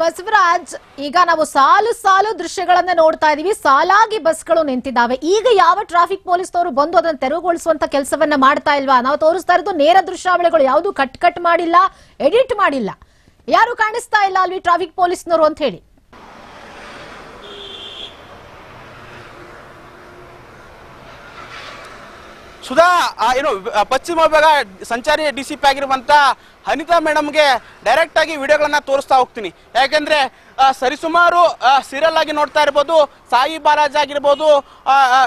ಬಸವರಾಜ್, ಈಗ ನಾವು ಸಾಲು ಸಾಲು ದೃಶ್ಯಗಳನ್ನ ನೋಡ್ತಾ ಇದೀವಿ. ಸಾಲಾಗಿ ಬಸ್ಗಳು ನಿಂತಿದ್ದಾವೆ. ಈಗ ಯಾವ ಟ್ರಾಫಿಕ್ ಪೊಲೀಸ್ನವರು ಬಂದು ಅದನ್ನ ತೆರವುಗೊಳಿಸುವಂತ ಕೆಲಸವನ್ನ ಮಾಡ್ತಾ ಇಲ್ವಾ? ನಾವು ತೋರಿಸ್ತಾ ಇರೋದು ನೇರ ದೃಶ್ಯಾವಳಿಗಳು. ಯಾವುದು ಕಟ್ ಕಟ್ ಮಾಡಿಲ್ಲ ಎಡಿಟ್ ಮಾಡಿಲ್ಲ. ಯಾರು ಕಾಣಿಸ್ತಾ ಇಲ್ಲ ಅಲ್ವಿ ಟ್ರಾಫಿಕ್ ಪೊಲೀಸ್ನವರು ಅಂತ ಹೇಳಿ. ಸುಧಾ ಏನು ಪಶ್ಚಿಮ ವಿಭಾಗ ಸಂಚಾರಿ ಡಿಸಿಪಿ ಆಗಿರುವಂತ ಅನಿತಾ ಮೇಡಮ್ಗೆ ಡೈರೆಕ್ಟ್ ಆಗಿ ವಿಡಿಯೋಗಳನ್ನ ತೋರಿಸ್ತಾ ಹೋಗ್ತೀನಿ. ಯಾಕೆಂದ್ರೆ ಸರಿಸುಮಾರು ಸೀರಿಯಲ್ ಆಗಿ ನೋಡ್ತಾ ಇರ್ಬೋದು, ಸಾಯಿ ಬಾಲಾಜ್ ಆಗಿರ್ಬೋದು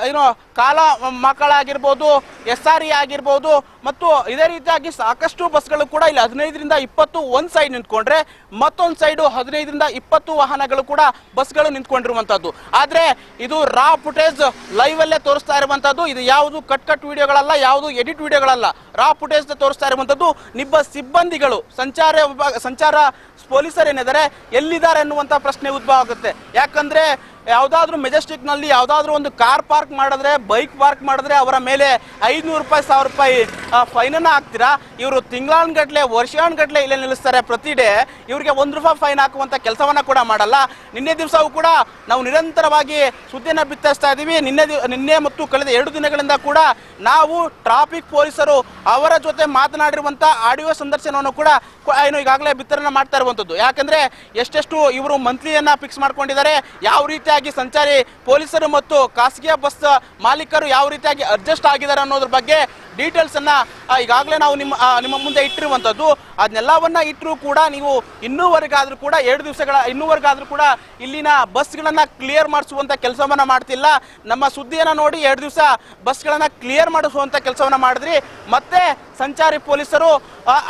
ಏನು ಕಾಲ ಮಕ್ಕಳಾಗಿರ್ಬೋದು ಎಸ್ ಆರ್ ಇ ಆಗಿರ್ಬೋದು, ಮತ್ತು ಇದೇ ರೀತಿಯಾಗಿ ಸಾಕಷ್ಟು ಬಸ್ಗಳು ಕೂಡ ಇಲ್ಲಿ ಹದಿನೈದರಿಂದ ಇಪ್ಪತ್ತು ಒಂದು ಸೈಡ್ ನಿಂತ್ಕೊಂಡ್ರೆ, ಮತ್ತೊಂದು ಸೈಡು ಹದಿನೈದರಿಂದ ಇಪ್ಪತ್ತು ವಾಹನಗಳು ಕೂಡ ಬಸ್ಗಳು ನಿಂತ್ಕೊಂಡಿರುವಂಥದ್ದು ಆದ್ರೆ, ಇದು ರಾ ಫುಟೇಜ್ ಲೈವ್ ಅಲ್ಲೇ ತೋರಿಸ್ತಾ ಇರುವಂಥದ್ದು ಇದು ಯಾವುದು ಕಟ್ ಕಟ್ ವಿಡಿಯೋಗಳಲ್ಲ, ಯಾವುದು ಎಡಿಟ್ ವಿಡಿಯೋಗಳಲ್ಲ. ರಾ ಫುಟೇಜ್ ತೋರಿಸ್ತಾ ಇರುವಂತದ್ದು ನಿಬ್ಬ ಸಿಬ್ಬಂದಿಗಳು ಸಂಚಾರ ವಿಭಾಗ ಸಂಚಾರ ಪೊಲೀಸರು ಏನಿದ್ದಾರೆ ಎಲ್ಲಿದ್ದಾರೆ ಅನ್ನುವಂತ ಪ್ರಶ್ನೆ ಉದ್ಭವ ಆಗುತ್ತೆ. ಯಾಕಂದ್ರೆ ಯಾವ್ದಾದ್ರು ಮೆಜೆಸ್ಟಿಕ್ನಲ್ಲಿ ಯಾವ್ದಾದ್ರು ಒಂದು ಕಾರ್ ಪಾರ್ಕ್ ಮಾಡಿದ್ರೆ, ಬೈಕ್ ಪಾರ್ಕ್ ಮಾಡಿದ್ರೆ ಅವರ ಮೇಲೆ ಐದ್ನೂರು ರೂಪಾಯಿ, ಸಾವಿರ ರೂಪಾಯಿ ಫೈನನ್ನು ಹಾಕ್ತೀರಾ? ಇವರು ತಿಂಗಳಾನ್ಗಟ್ಲೆ, ವರ್ಷಾನ್ಗಟ್ಲೆ ಇಲ್ಲೇ ನಿಲ್ಲಿಸ್ತಾರೆ ಪ್ರತಿ ಡೇ. ಇವರಿಗೆ ಒಂದು ರೂಪಾಯಿ ಫೈನ್ ಹಾಕುವಂತ ಕೆಲಸವನ್ನ ಕೂಡ ಮಾಡಲ್ಲ. ನಿನ್ನೆ ದಿವಸವೂ ಕೂಡ ನಾವು ನಿರಂತರವಾಗಿ ಸುದ್ದಿಯನ್ನ ಬಿತ್ತರಿಸ್ತಾ ಇದ್ದೀವಿ ನಿನ್ನೆ ನಿನ್ನೆ ಮತ್ತು ಕಳೆದ ಎರಡು ದಿನಗಳಿಂದ ಕೂಡ ನಾವು ಟ್ರಾಫಿಕ್ ಪೊಲೀಸರು ಅವರ ಜೊತೆ ಮಾತನಾಡಿರುವಂತ ಆಡಿಯೋ ಸಂದರ್ಶನವನ್ನು ಕೂಡ ಏನು ಈಗಾಗಲೇ ಬಿತ್ತರಣೆ ಮಾಡ್ತಾ ಇರುವಂತದ್ದು. ಯಾಕಂದ್ರೆ ಎಷ್ಟೆಷ್ಟು ಇವರು ಮಂತ್ಲಿಯನ್ನ ಫಿಕ್ಸ್ ಮಾಡ್ಕೊಂಡಿದ್ದಾರೆ. ಯಾವ ರೀತಿಯಾಗಿ ಸಂಚಾರಿ ಪೊಲೀಸರು ಮತ್ತು ಖಾಸಗಿ ಬಸ್ ಮಾಲೀಕರು ಯಾವ ರೀತಿಯಾಗಿ ಅಡ್ಜಸ್ಟ್ ಆಗಿದ್ದಾರೆ ಅನ್ನೋದ್ರ ಬಗ್ಗೆ ಡೀಟೇಲ್ಸ್ ಅನ್ನ ಈಗಾಗಲೇ ನಾವು ನಿಮ್ಮ ನಿಮ್ಮ ಮುಂದೆ ಇಟ್ಟಿರುವಂತದ್ದು. ಅದನ್ನೆಲ್ಲವನ್ನ ಇಟ್ಟರೂ ಕೂಡ ನೀವು ಇನ್ನೂವರೆಗಾದ್ರೂ ಕೂಡ, ಎರಡು ದಿವಸಗಳ, ಇನ್ನೂವರೆಗಾದ್ರೂ ಕೂಡ ಇಲ್ಲಿನ ಬಸ್ಗಳನ್ನ ಕ್ಲಿಯರ್ ಮಾಡಿಸುವಂತ ಕೆಲಸವನ್ನ ಮಾಡ್ತಿಲ್ಲ. ನಮ್ಮ ಸುದ್ದಿಯನ್ನ ನೋಡಿ ಎರಡು ದಿವಸ ಬಸ್ಗಳನ್ನ ಕ್ಲಿಯರ್ ಮಾಡಿಸುವಂತ ಕೆಲಸವನ್ನ ಮಾಡಿದ್ರಿ. ಮತ್ತೆ ಸಂಚಾರಿ ಪೊಲೀಸರು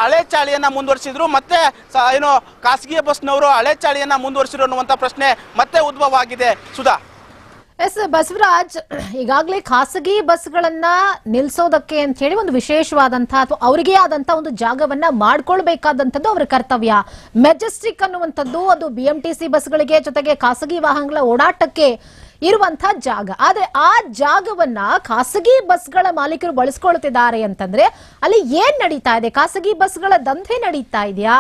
ಹಳೆ ಚಾಳಿಯನ್ನ ಮುಂದುವರಿಸಿದ್ರು. ಮತ್ತೆ ಏನು ಖಾಸಗಿ ಬಸ್ನವರು ಹಳೆ ಚಾಳಿಯನ್ನ ಮುಂದುವರಿಸಿದ್ರು ಅನ್ನುವಂತ ಪ್ರಶ್ನೆ ಮತ್ತೆ ಉದ್ಭವ ಆಗಿದೆ ಸುಧಾ. ಎಸ್, ಬಸವರಾಜ್, ಈಗಾಗಲೇ ಖಾಸಗಿ ಬಸ್ಗಳನ್ನ ನಿಲ್ಸೋದಕ್ಕೆ ಅಂತ ಹೇಳಿ ಒಂದು ವಿಶೇಷವಾದಂತಹ ಅಥವಾ ಅವರಿಗೆ ಆದಂತ ಒಂದು ಜಾಗವನ್ನ ಮಾಡ್ಕೊಳ್ಬೇಕಾದಂಥದ್ದು ಅವರ ಕರ್ತವ್ಯ. ಮೆಜೆಸ್ಟಿಕ್ ಅನ್ನುವಂಥದ್ದು ಅದು ಬಿ ಎಂ ಟಿ ಸಿ ಬಸ್ಗಳಿಗೆ ಜೊತೆಗೆ ಖಾಸಗಿ ವಾಹನಗಳ ಓಡಾಟಕ್ಕೆ ಇರುವಂತಹ ಜಾಗ. ಆದ್ರೆ ಆ ಜಾಗವನ್ನ ಖಾಸಗಿ ಬಸ್ಗಳ ಮಾಲೀಕರು ಬಳಸ್ಕೊಳ್ತಿದ್ದಾರೆ ಅಂತಂದ್ರೆ ಅಲ್ಲಿ ಏನ್ ನಡೀತಾ ಇದೆ? ಖಾಸಗಿ ಬಸ್ಗಳ ದಂಧೆ ನಡೀತಾ ಇದೆಯಾ?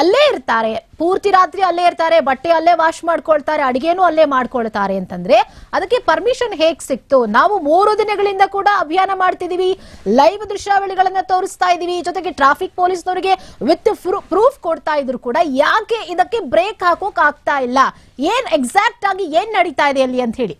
ಅಲ್ಲೇ ಇರ್ತಾರೆ. ಪೂರ್ತಿ ರಾತ್ರಿ ಅಲ್ಲೇ ಇರ್ತಾರೆ. ಬಟ್ಟೆ ಅಲ್ಲೇ ವಾಶ್ ಮಾಡ್ಕೊಳ್ತಾರೆ. ಅಡಿಗೆನೂ ಅಲ್ಲೇ ಮಾಡ್ಕೊಳ್ತಾರೆ ಅಂತಂದ್ರೆ ಅದಕ್ಕೆ ಪರ್ಮಿಷನ್ ಹೇಗ್ ಸಿಕ್ತು? ನಾವು ಮೂರು ದಿನಗಳಿಂದ ಕೂಡ ಅಭಿಯಾನ ಮಾಡ್ತಿದೀವಿ. ಲೈವ್ ದೃಶ್ಯಾವಳಿಗಳನ್ನ ತೋರಿಸ್ತಾ ಇದೀವಿ. ಜೊತೆಗೆ ಟ್ರಾಫಿಕ್ ಪೊಲೀಸ್ನವರಿಗೆ ವಿತ್ ಪ್ರೂಫ್ ಕೊಡ್ತಾ ಇದ್ರು ಕೂಡ ಯಾಕೆ ಇದಕ್ಕೆ ಬ್ರೇಕ್ ಹಾಕೋಕ್ ಆಗ್ತಾ ಇಲ್ಲ? ಏನ್ ಎಕ್ಸಾಕ್ಟ್ ಆಗಿ ಏನ್ ನಡೀತಾ ಇದೆ ಅಲ್ಲಿ ಅಂತ ಹೇಳಿ.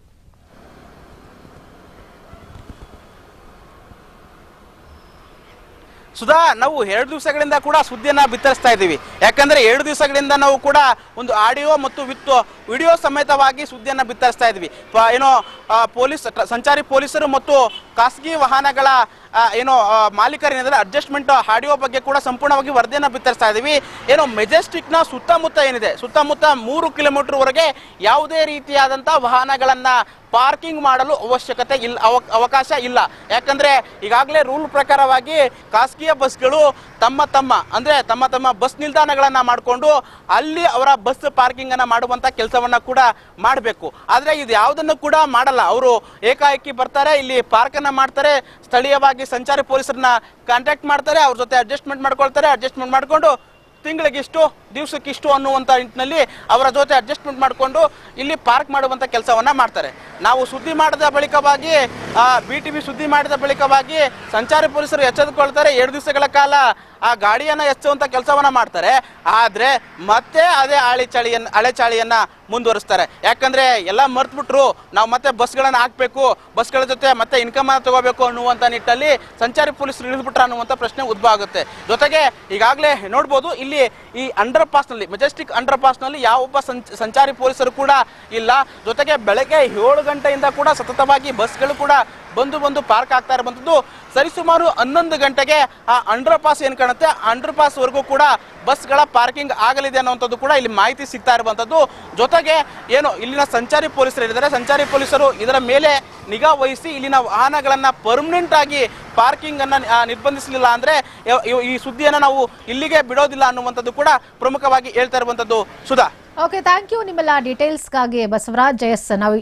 ಸುಧಾ, ನಾವು ಎರಡು ದಿವಸಗಳಿಂದ ಕೂಡ ಸುದ್ದಿಯನ್ನು ಬಿತ್ತರಿಸ್ತಾ ಇದ್ದೀವಿ. ಯಾಕಂದ್ರೆ ಎರಡು ದಿವಸಗಳಿಂದ ನಾವು ಕೂಡ ಒಂದು ಆಡಿಯೋ ಮತ್ತು ವಿತ್ ವಿಡಿಯೋ ಸಮೇತವಾಗಿ ಸುದ್ದಿಯನ್ನು ಬಿತ್ತರಿಸ್ತಾ ಇದ್ವಿ ಏನೋ ಪೊಲೀಸ್ ಸಂಚಾರಿ ಪೊಲೀಸರು ಮತ್ತು ಖಾಸಗಿ ವಾಹನಗಳ ಏನೋ ಮಾಲೀಕರೇನಿದ್ದಾರೆ ಅಡ್ಜಸ್ಟ್ಮೆಂಟ್ ಆಡಿಯೋ ಬಗ್ಗೆ ಕೂಡ ಸಂಪೂರ್ಣವಾಗಿ ವರದಿಯನ್ನು ಬಿತ್ತರಿಸ್ತಾ ಇದ್ದೀವಿ ಏನೋ ಮೆಜೆಸ್ಟಿಕ್ನ ಸುತ್ತಮುತ್ತ ಏನಿದೆ? ಸುತ್ತಮುತ್ತ ಮೂರು ಕಿಲೋಮೀಟರ್ ವರೆಗೆ ಯಾವುದೇ ರೀತಿಯಾದಂಥ ವಾಹನಗಳನ್ನ ಪಾರ್ಕಿಂಗ್ ಮಾಡಲು ಅವಶ್ಯಕತೆ ಇಲ್ಲ ಅವ- ಅವಕಾಶ ಇಲ್ಲ. ಯಾಕಂದ್ರೆ ಈಗಾಗಲೇ ರೂಲ್ ಪ್ರಕಾರವಾಗಿ ಖಾಸಗಿಯ ಬಸ್ಗಳು ತಮ್ಮ ತಮ್ಮ, ಅಂದ್ರೆ ತಮ್ಮ ತಮ್ಮ ಬಸ್ ನಿಲ್ದಾಣಗಳನ್ನ ಮಾಡಿಕೊಂಡು ಅಲ್ಲಿ ಅವರ ಬಸ್ ಪಾರ್ಕಿಂಗ್ ಅನ್ನ ಮಾಡುವಂತ ಕೆಲಸವನ್ನ ಕೂಡ ಮಾಡಬೇಕು. ಆದ್ರೆ ಇದು ಯಾವುದನ್ನು ಕೂಡ ಮಾಡಲ್ಲ. ಅವರು ಏಕಾಏಕಿ ಬರ್ತಾರೆ, ಇಲ್ಲಿ ಪಾರ್ಕ್ ಅನ್ನ ಮಾಡ್ತಾರೆ, ಸ್ಥಳೀಯವಾಗಿ ಸಂಚಾರಿ ಪೊಲೀಸರನ್ನ ಕಾಂಟ್ಯಾಕ್ಟ್ ಮಾಡ್ತಾರೆ ಅವ್ರ ಜೊತೆ ಅಡ್ಜಸ್ಟ್ಮೆಂಟ್ ಮಾಡ್ಕೊಳ್ತಾರೆ ಅಡ್ಜಸ್ಟ್ಮೆಂಟ್ ಮಾಡ್ಕೊಂಡು ತಿಂಗಳಿಗೆ ಇಷ್ಟು ದಿವಸಕ್ಕೆ ಇಷ್ಟು ಅನ್ನುವಂಥ ನಿಟ್ಟಿನಲ್ಲಿ ಅವರ ಜೊತೆ ಅಡ್ಜಸ್ಟ್ಮೆಂಟ್ ಮಾಡಿಕೊಂಡು ಇಲ್ಲಿ ಪಾರ್ಕ್ ಮಾಡುವಂಥ ಕೆಲಸವನ್ನ ಮಾಡ್ತಾರೆ. ನಾವು ಸುದ್ದಿ ಮಾಡಿದ ಬಳಿಕವಾಗಿ ಬಿ ಟಿ ಬಿ ಸುದ್ದಿ ಮಾಡಿದ ಬಳಿಕವಾಗಿ ಸಂಚಾರಿ ಪೊಲೀಸರು ಎಚ್ಚೆದುಕೊಳ್ತಾರೆ ಎರಡು ದಿವಸಗಳ ಕಾಲ ಆ ಗಾಡಿಯನ್ನ ಎಚ್ಚುವಂಥ ಕೆಲಸವನ್ನ ಮಾಡ್ತಾರೆ. ಆದ್ರೆ ಮತ್ತೆ ಅದೇ ಹಳೆ ಚಾಳಿಯನ್ನ ಹಳೆ ಚಾಳಿಯನ್ನು ಮುಂದುವರಿಸ್ತಾರೆ. ಯಾಕಂದ್ರೆ ಎಲ್ಲ ಮರ್ತ್ಬಿಟ್ರು. ನಾವು ಮತ್ತೆ ಬಸ್ಗಳನ್ನು ಹಾಕ್ಬೇಕು, ಬಸ್ಗಳ ಜೊತೆ ಮತ್ತೆ ಇನ್ಕಮ್ ತಗೋಬೇಕು ಅನ್ನುವಂಥ ನಿಟ್ಟಲ್ಲಿ ಸಂಚಾರಿ ಪೊಲೀಸರು ಇಳಿದ್ಬಿಟ್ರ ಅನ್ನುವಂಥ ಪ್ರಶ್ನೆ ಉದ್ಭವ ಆಗುತ್ತೆ. ಜೊತೆಗೆ ಈಗಾಗಲೇ ನೋಡ್ಬೋದು, ಇಲ್ಲಿ ಈ ಅಂಡರ್ ಪಾಸ್ನಲ್ಲಿ ಮೆಜೆಸ್ಟಿಕ್ ಅಂಡರ್ ಪಾಸ್ನಲ್ಲಿ ಯಾವೊಬ್ಬ ಸಂಚ- ಸಂಚಾರಿ ಪೊಲೀಸರು ಕೂಡ ಇಲ್ಲ. ಜೊತೆಗೆ ಬೆಳಗ್ಗೆ ಏಳು ಗಂಟೆಯಿಂದ ಕೂಡ ಸತತವಾಗಿ ಬಸ್ಗಳು ಕೂಡ ಬಂದು ಬಂದು ಪಾರ್ಕ್ ಆಗ್ತಾ ಇರುವಂಥದ್ದು ಸರಿಸುಮಾರು ಹನ್ನೊಂದು ಗಂಟೆಗೆ ಆ ಅಂಡರ್ ಪಾಸ್ ಏನು ಕಾಣುತ್ತೆ? ಅಂಡರ್ ಪಾಸ್ ವರೆಗೂ ಕೂಡ ಬಸ್ಗಳ ಪಾರ್ಕಿಂಗ್ ಆಗಲಿದೆ ಅನ್ನುವಂಥದ್ದು ಕೂಡ ಇಲ್ಲಿ ಮಾಹಿತಿ ಸಿಗ್ತಾ ಇರುವಂಥದ್ದು. ಜೊತೆಗೆ ಏನು ಇಲ್ಲಿನ ಸಂಚಾರಿ ಪೊಲೀಸರು ಹೇಳಿದರೆ ಸಂಚಾರಿ ಪೊಲೀಸರು ಇದರ ಮೇಲೆ ನಿಗಾ ವಹಿಸಿ ಇಲ್ಲಿನ ವಾಹನಗಳನ್ನು ಪರ್ಮನೆಂಟ್ ಆಗಿ ಪಾರ್ಕಿಂಗನ್ನು ನಿರ್ಬಂಧಿಸಲಿಲ್ಲ ಅಂದ್ರೆ ಈ ಸುದ್ದಿಯನ್ನು ನಾವು ಇಲ್ಲಿಗೆ ಬಿಡೋದಿಲ್ಲ ಅನ್ನುವಂಥದ್ದು ಕೂಡ ಪ್ರಮುಖವಾಗಿ ಹೇಳ್ತಾ ಇರುವಂಥದ್ದು. ಸುಧಾ. ಓಕೆ ಥ್ಯಾಂಕ್ ಯು ನಿಮ್ಮೆಲ್ಲ ಡೀಟೇಲ್ಸ್ಗಾಗಿ ಬಸವರಾಜ್ ಜಯಸ್ ನಾವು